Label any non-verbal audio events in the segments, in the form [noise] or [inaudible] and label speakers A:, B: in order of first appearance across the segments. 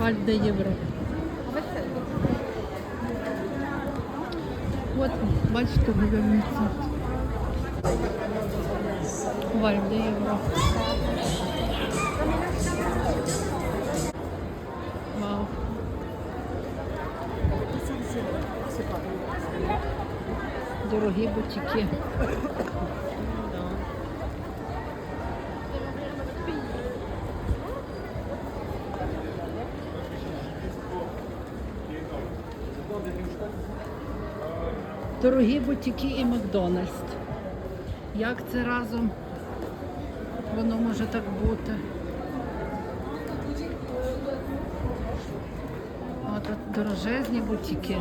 A: Вальде Євро. От, бачите, говірний центр. Вальде Євро. Вау. Дорогі бутики. Дорогі бутики і Макдональдс. Як це разом? Воно може так бути. О, тут дорожезні бутики.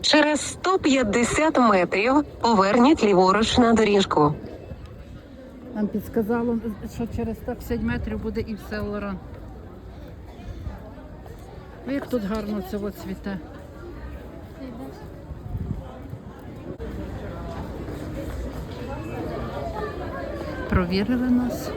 B: Через 150 метрів поверніть ліворуч на доріжку.
A: Нам підсказало, що через 150 метрів буде і все Лоран. Ну як тут гарно це цвіте. Провірили нас.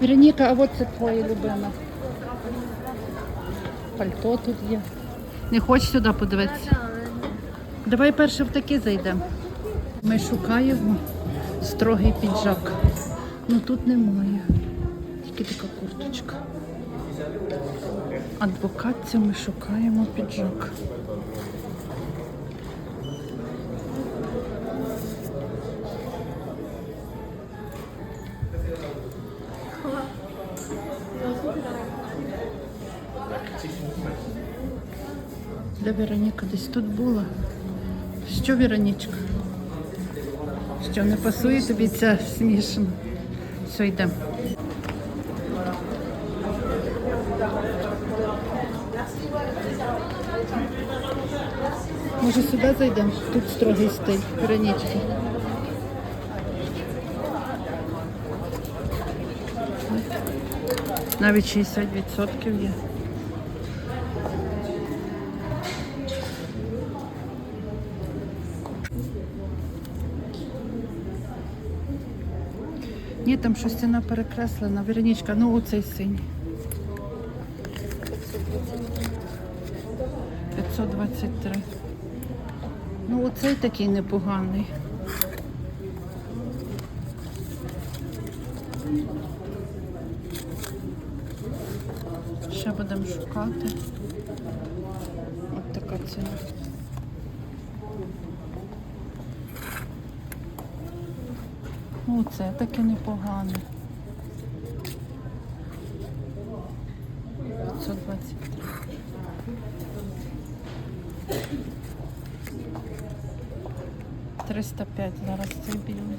A: Вероніка, а от це твоє любиме. Пальто тут є. Не хочеш сюди подивитися? Давай перше в таке зайдемо. Ми шукаємо строгий піджак. Ну тут немає. Тільки така курточка. Адвокатця ми шукаємо піджак. Де Вероніка десь тут була? Що, Веронічка? Що не пасує тобі ця смішна? Все, йдемо. Може сюди зайдемо? Тут строгий стиль. Веронічка. Навіть 60% є. Ні, там щось ціна перекреслена. Веронічка, ну оцей синій. 523. Ну, оцей такий непоганий. Ще будемо шукати. От така ціна. Це таке непогане. 523. Триста п'ять зараз цей білий.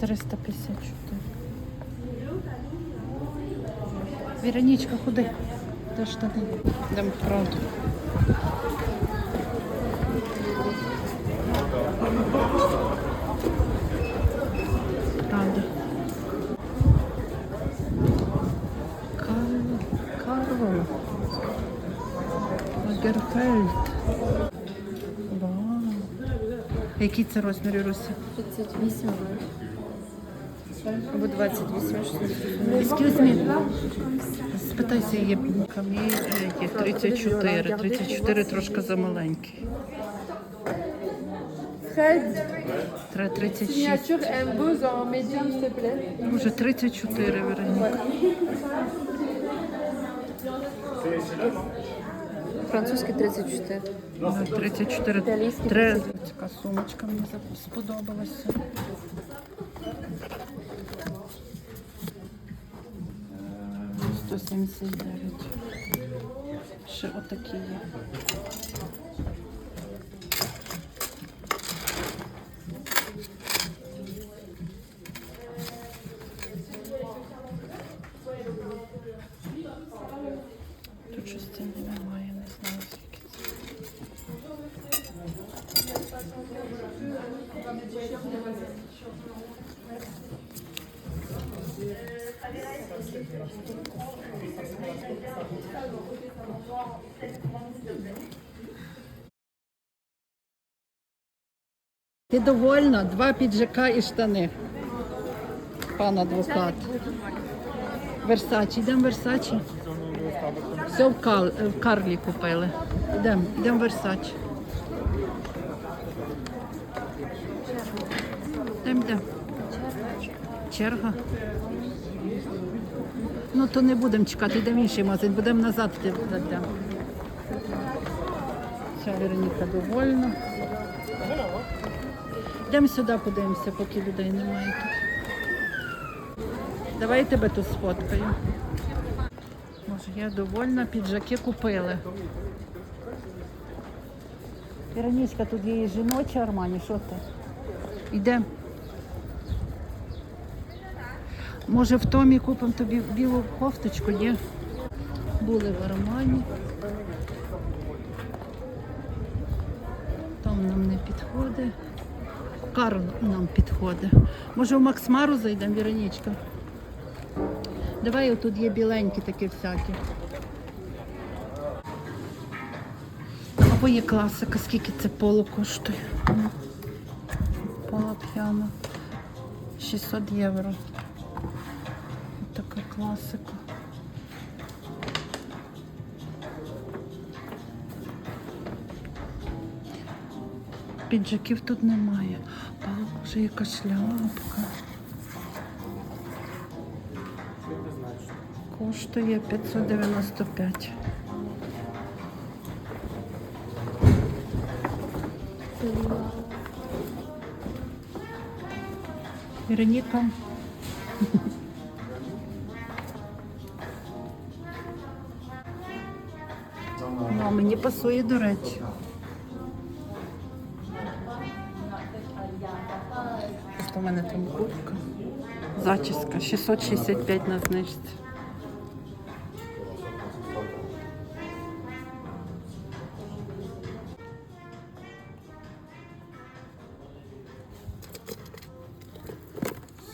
A: Триста п'ятдесят чотири. Віронічка, куди? Де штани? Йдемо в правду. Правда. Карл. Лагерфельд. Вау. Який це розмір, Іруся?
C: 38 або 28.
A: Excuse me. Спитайся, є камі, є 34. 34 трошки замаленький.
C: Fred,
A: Треба 36.
C: signature Embos en médium, s'il te plaît.
A: Може 34, Вероніка.
C: Французький 34.
A: Ну, 34.
C: Італійський
A: Треба. Така сумочка мені сподобалася. Сто сімдесят дев'ять. Ще отакі є. Ти довольна? Два піджака і штани. Пан адвокат. Версачі, йдемо Версачі. Все в, Кал, в Карлі купили. Йдемо, йдемо Версачі. Йдемо, йдемо. Черга. Ну то не будемо чекати, йдемо в інший магазин, будемо назад йти. Вероніка довольна. Йдемо сюди, подивимося, поки людей немає тут. Давай я тебе тут сфоткаю. Може, я довольна, піджаки купили. Іронічка, тут є і жіночі армані, що ти? Йдемо. Може в Томі купимо тобі білу кофточку, є? Були в Армані. Там нам не підходить. Карл нам підходить. Може в Максмару зайдемо, Віронічка? Давай отут є біленькі такі всякі. Або є класика, скільки це поло коштує. Поло п'яно. 600 євро. Така класика. Піджаків тут немає. А вже яка шляпка. Коштує 595. Вероніка. Ну, мені пасує, до речі. Мене там куртка. Зачіска 665 на знижці.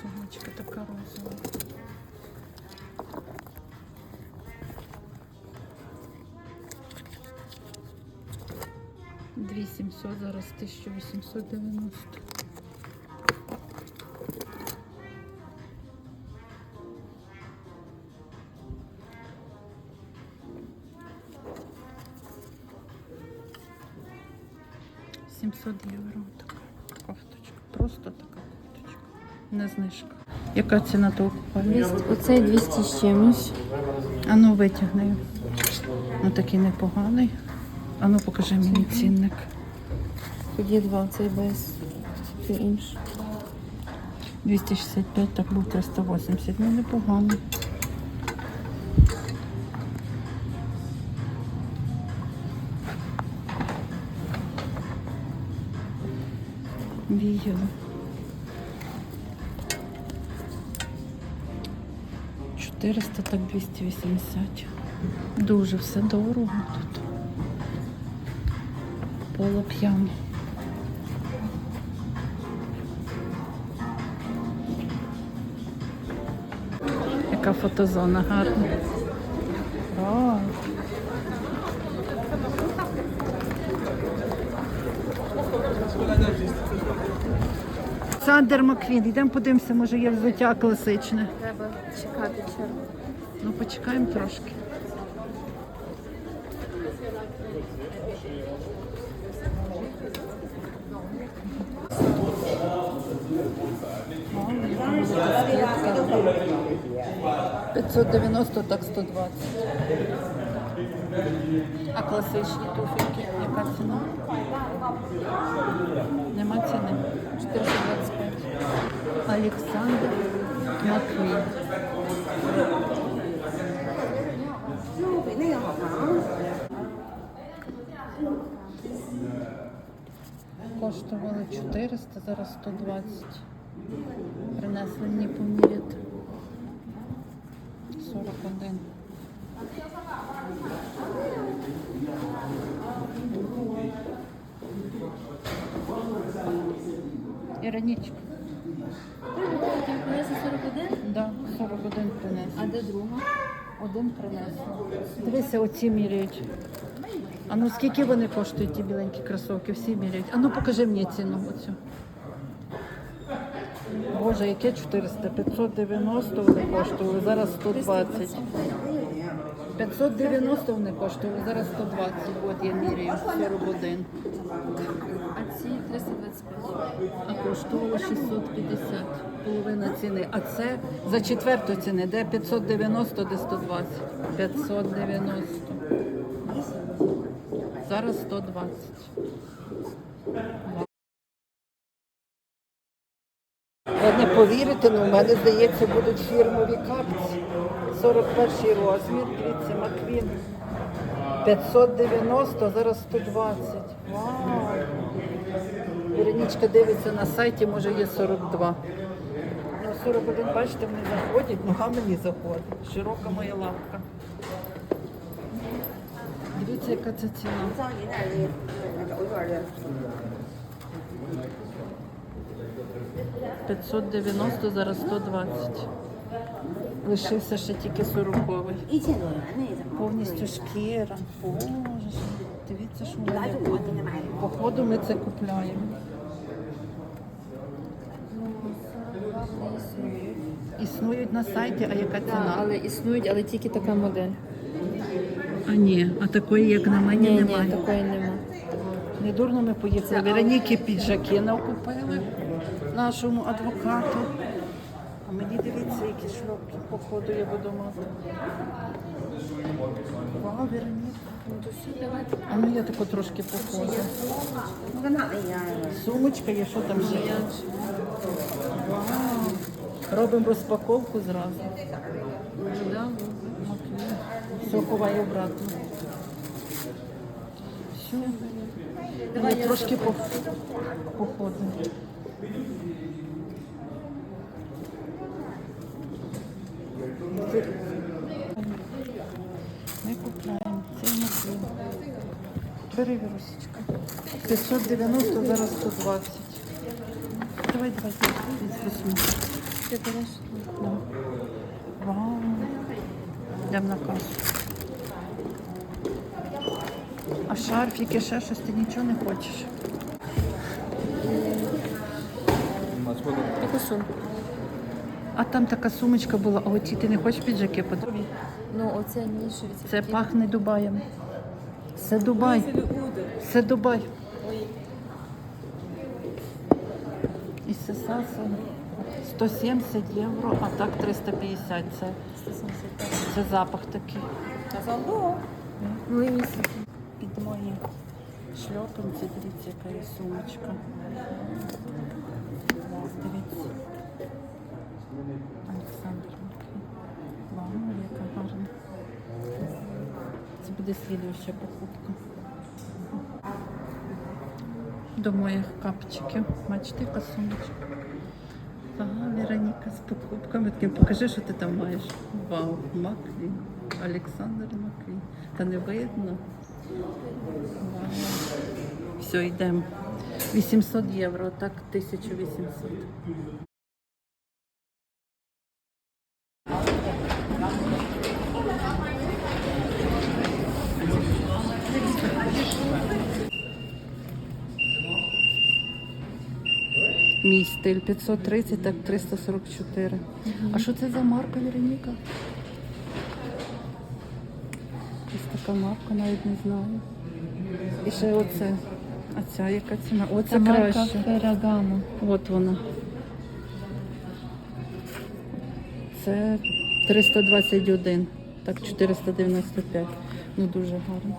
A: Сумочка така розова. Дві сімсот, зараз 1890. Знижка. Яка ціна того купальника?
C: 200, оцей 200 з чимось.
A: А ну витягни. Ну такий непоганий. А ну покажи мені цінник.
C: Тут є два, цей без. Це інший.
A: 265, так був 380. Ну непоганий. Віяло. Чотириста, так 280. Дуже все дорого тут. Поло п'яно. Яка фотозона гарна. О. Сандер Маквін, йдемо подивимося, може є взуття класичне.
C: Треба чекати чергу.
A: Ну, почекаємо трошки. П'ятсот дев'яносто, так 120. А класичні туфельки, яка ціна? Нема ціни.
C: 425.
A: Олександр Маквін. Коштували 400, зараз 120. Принесли мені поміряти. 41. Іронічка.
C: Ти принесли 41?
A: Да, 41 принесли.
C: А де друга?
A: Один принесла. Дивися, оці міряють. А ну скільки вони коштують, ті біленькі кросовки? Всі міряють. А ну покажи мені ціну оцю. Боже, яке 400? 590 вони коштували, зараз 120. 590 вони коштували, зараз 120. От я міряю 41.
C: А ці 325.
A: А коштувало 650. Половина ціни. А це за четверту ціни, де 590, де 120. 590. Зараз 120. Ви не повірите, але у мене, здається, будуть фірмові капці. 41 розмір, дивіться, Маквін. 590, зараз 120. Вау! Веронічка дивиться на сайті, може є 42. Ну, 41, бачите, вони заходять, ногами не заходить. Широка моя лапка. Дивіться, яка це ціна. «590, зараз 120. Лишився ще тільки
D: сороковий.
A: Повністю шкіра. Боже, дивіться, що
D: мене.
A: Походу ми це купляємо. Існують на сайті, а яка ціна?
C: Але існують, але тільки така модель.
A: А ні, а такої, як на мені,
C: Ні,
A: немає.
C: ні, такої нема.
A: Недурно ми поїхали. Вероніки піджаки накупили нашому адвокату мені дивіться, які шляпки, походу, я буду мати. Вау, Вероніка. Ну, а мені я трошки походу. Сумочка є, що там ще є? Вау. Робимо розпаковку зразу.
C: Ну, да,
A: Все, ховаю обратно. Все. Давай трошки походу. Бери вірусечка. 590, зараз 120. Давай, давай, візьму.
C: Ти береш?
A: Да. Вау. Йдемо на касу. А шарфіки, ще щось, ти нічого не хочеш?
C: Яку сумку?
A: А там така сумочка була, а оці ти не хочеш піджаки подивитися?
C: Ну, оце ніше.
A: Це пахне Дубаєм. Це Дубай. Це Дубай. І сесаса 170 євро, а так 350. Це, це запах такий. Під мої шльопанці, дивіться, яка є сумочка. Буде слідуюча покупка. До моїх капчиків. Бачите, яка сумочка. Ага, Вероніка з покупками. Таким покажи, що ти там маєш. Вау, Маквін. Олександр Маквін. Та не видно. Вау. Все, йдемо. 800 євро, так 1800. Мій стиль 530, так 344. А що це за марка, Вероніка? Ось така марка, навіть не знаю. І ще оце. А ця яка ціна? Оце
C: Це
A: краще.
C: Ferragamo.
A: От вона. Це 321, так 495. Ну дуже гарно.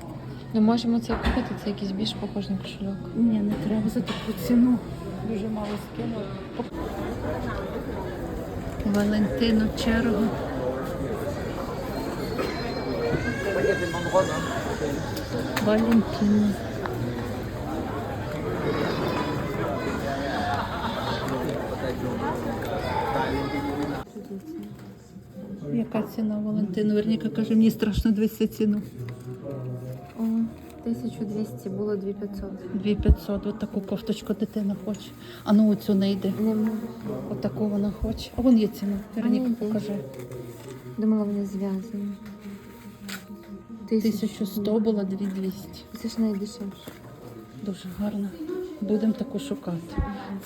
C: Ну, можемо це купити, це якийсь більш похожий кошельок.
A: Ні, не треба за таку ціну. Дуже мало скинула. Валентину чергу. Валентину. Яка ціна Валентину? Верніка каже, мені страшно дивитися ціну.
C: О, 1200, було 2500.
A: 2500, от таку кофточку дитина хоче. А ну оцю не йде.
C: Не можу.
A: Отаку вона хоче. А вон є ціна. Вероніка,
C: А,
A: покажи.
C: Думала, вони зв'язані.
A: 1100 було 2200.
C: Це ж найдешевше.
A: Дуже гарно. Будемо таку шукати.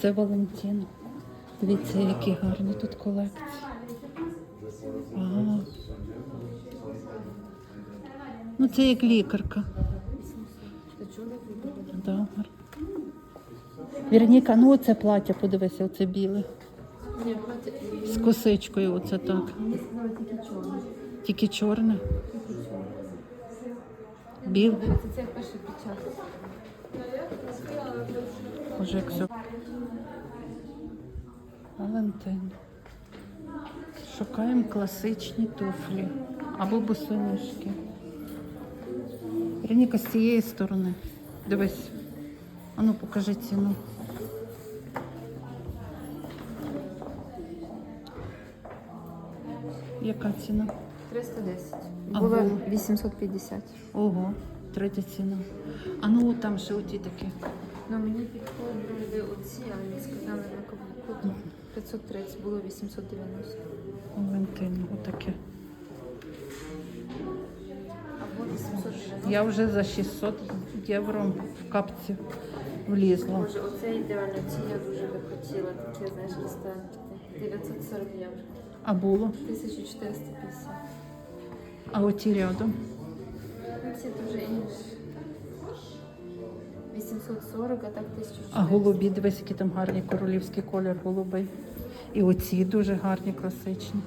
A: Це Валентин. Дивіться, які гарні тут колекції. Ага. Ну, це як лікарка. Да, гарно. Віроніка, ну оце плаття, подивися, оце біле. З косичкою, оце так.
C: тільки чорне.
A: Біле.
C: Це перший.
A: Боже, як все. Валентин. Шукаємо класичні туфлі або босоніжки. Вероніка, з цієї сторони. Дивись. Ану, покажи ціну. Яка ціна?
C: 310.
A: А
C: Було
A: було?
C: 850.
A: Ого, третя ціна. А ну там ще оті такі.
C: Ну мені підходили оці, але не сказали на каблуку. 530, було 890.
A: Валентин, отаке. Я вже за 600 євро в капці влізла.
C: Боже, оце ідеально, ці я дуже би хотіла, такі, знаєш, ресторанки. 940 євро.
A: А було?
C: 1450.
A: А оті рядом.
C: Ну, Ці дуже інші. 840, а так 1400.
A: А голубі, дивись, які там гарні королівський колір голубий. І оці дуже гарні, класичні.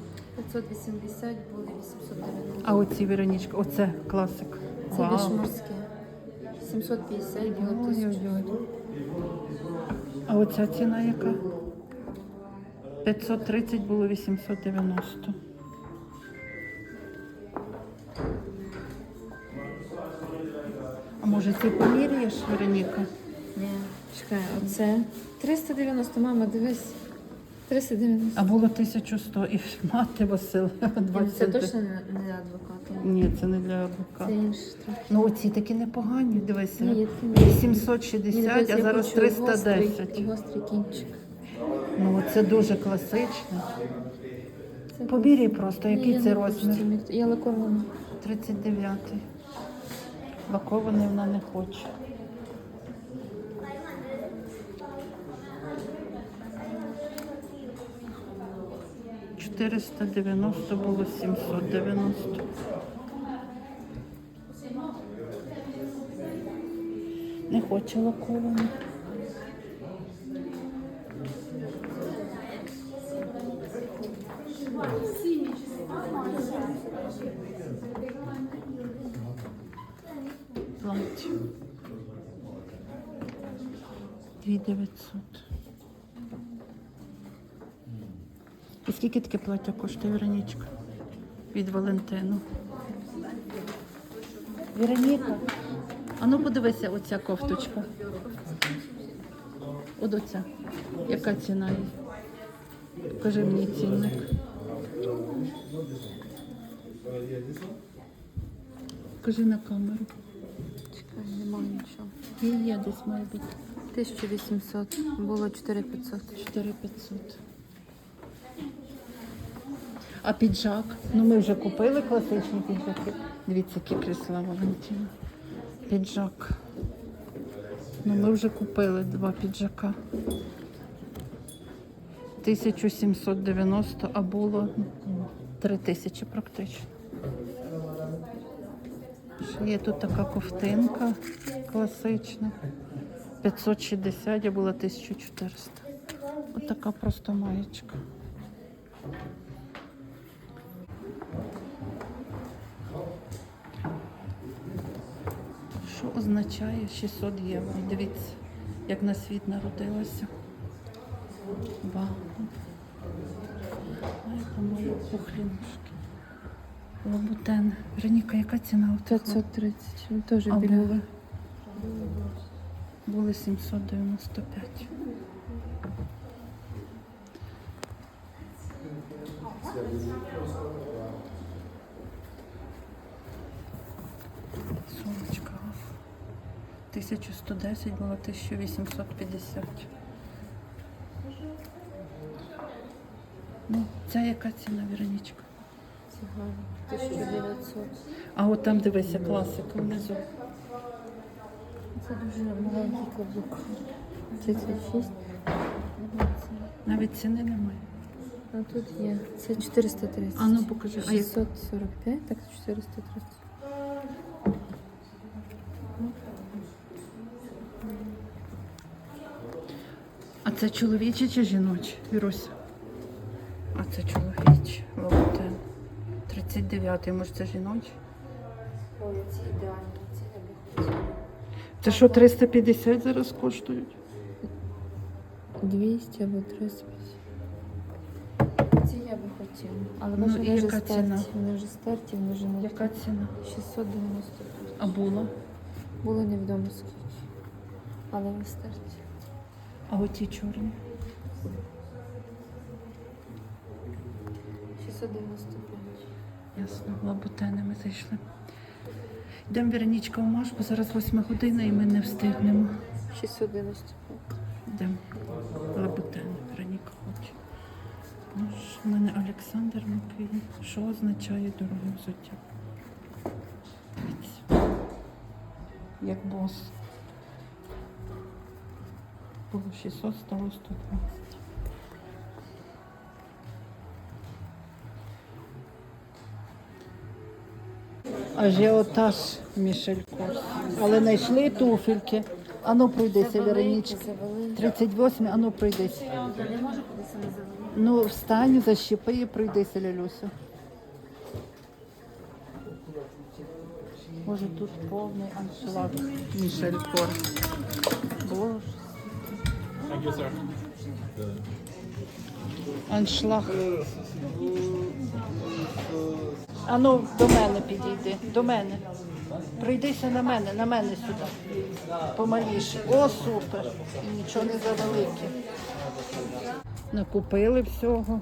C: 580 буде 890.
A: А оці Веронічка, оце класик.
C: Це більш морське. 750 було 1000.
A: А оця ціна яка? 530 було 890. А може ти поміряєш, Вероніка?
C: Ні, чекай, оце 390, мама, дивись. 390.
A: А було 1100 і [laughs] мати Василева
C: Ні, ну
A: 20.
C: Це точно не, не адвокат.
A: Ні, це не для
C: Це
A: адвоката.
C: інше трохи.
A: Ну оці такі непогані, дивися.
C: Ні, такі не.
A: 760, а зараз 310.
C: Гострий, гострий кінчик.
A: Ну це дуже класичне.
C: Це
A: Поміряй просто,
C: Ні,
A: який
C: я
A: це
C: не хочу
A: розмір.
C: ці Я лакована.
A: 39-й. Лакований вона не хоче. Чотириста дев'яносто було сімсот дев'яносто. Не хоче лакований. Плаття. 2900. І скільки таке плаття коштує, Веронічка? Від Валентину. Вероніка, а ну подивися оця кофточка. От оця. Яка ціна її? Покажи мені цінник. Покажи на камеру.
C: Чекай, немає нічого.
A: Є, є десь має бути.
C: 1800, було 4500.
A: 4500. А піджак? Ну ми вже купили класичні піджаки. Дивіться, які крісла Валентина. Піджак. Ну ми вже купили два піджака. 1790, а було 3000 практично. Є тут така ковтинка класична. 560, а була 1400. Ось така просто маєчка. Що означає 600 євро? Дивіться, як на світ народилася. Вау. Ай, пухлінушки. Лабутен. Вероніка, яка ціна? у цих
C: 530, ну теж
A: а
C: біля.
A: були? Були 795. Сумочка. 1110 було 1850. Ну, ця яка ціна, Веронічка?
C: ці гарні. 1900.
A: А от там дивися, класика внизу.
C: Це дуже маленький каблук. 36.
A: Навіть ціни немає.
C: А тут є. Це 430.
A: А ну покажи. А як?
C: 645, так 430.
A: А це чоловічі чи жіночі? Віруся? А це чоловічі. Лабутен. 39-й, може це жіночі?
C: Ой, ці ідеальні. Ці я би хотіла.
A: Це що, 350 зараз коштують?
C: 200 або 350. Ці я би хотіла. Але
A: Ну,
C: вони
A: і
C: вже
A: яка ціна?
C: стерті. Вони вже стерті, вони вже не
A: Яка ціна?
C: 695.
A: А була?
C: Було невідомо скільки. Але вони стерті.
A: А оті чорні?
C: 695.
A: Ясно, лабутени ми зайшли. Йдемо Веронічка Маш, бо зараз 8 година і ми не встигнемо.
C: 695.
A: Йдемо. Лабутени, Вероніка хоче. Ну ж, мене Олександр Маквій. Що означає дороге взуття? Як бос. Було 600, стало 120. Ажіотаж Мішель Корс. Але знайшли туфельки. Ану пройдися, Веронічка.
C: Це велике.
A: 38, ану пройдися. Ну, встань, защіпи і пройдися, Лялюся. Може тут повний аншлаг. Мішель Корс. Боже. Аншлаг. Ану, до мене підійди, до мене. Прийдися на мене, на мене сюди. Помаліше. О, супер. І нічого не завелике. Накупили всього.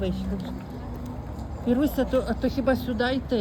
A: Вийшли. Іруся, то, а то хіба сюди йти?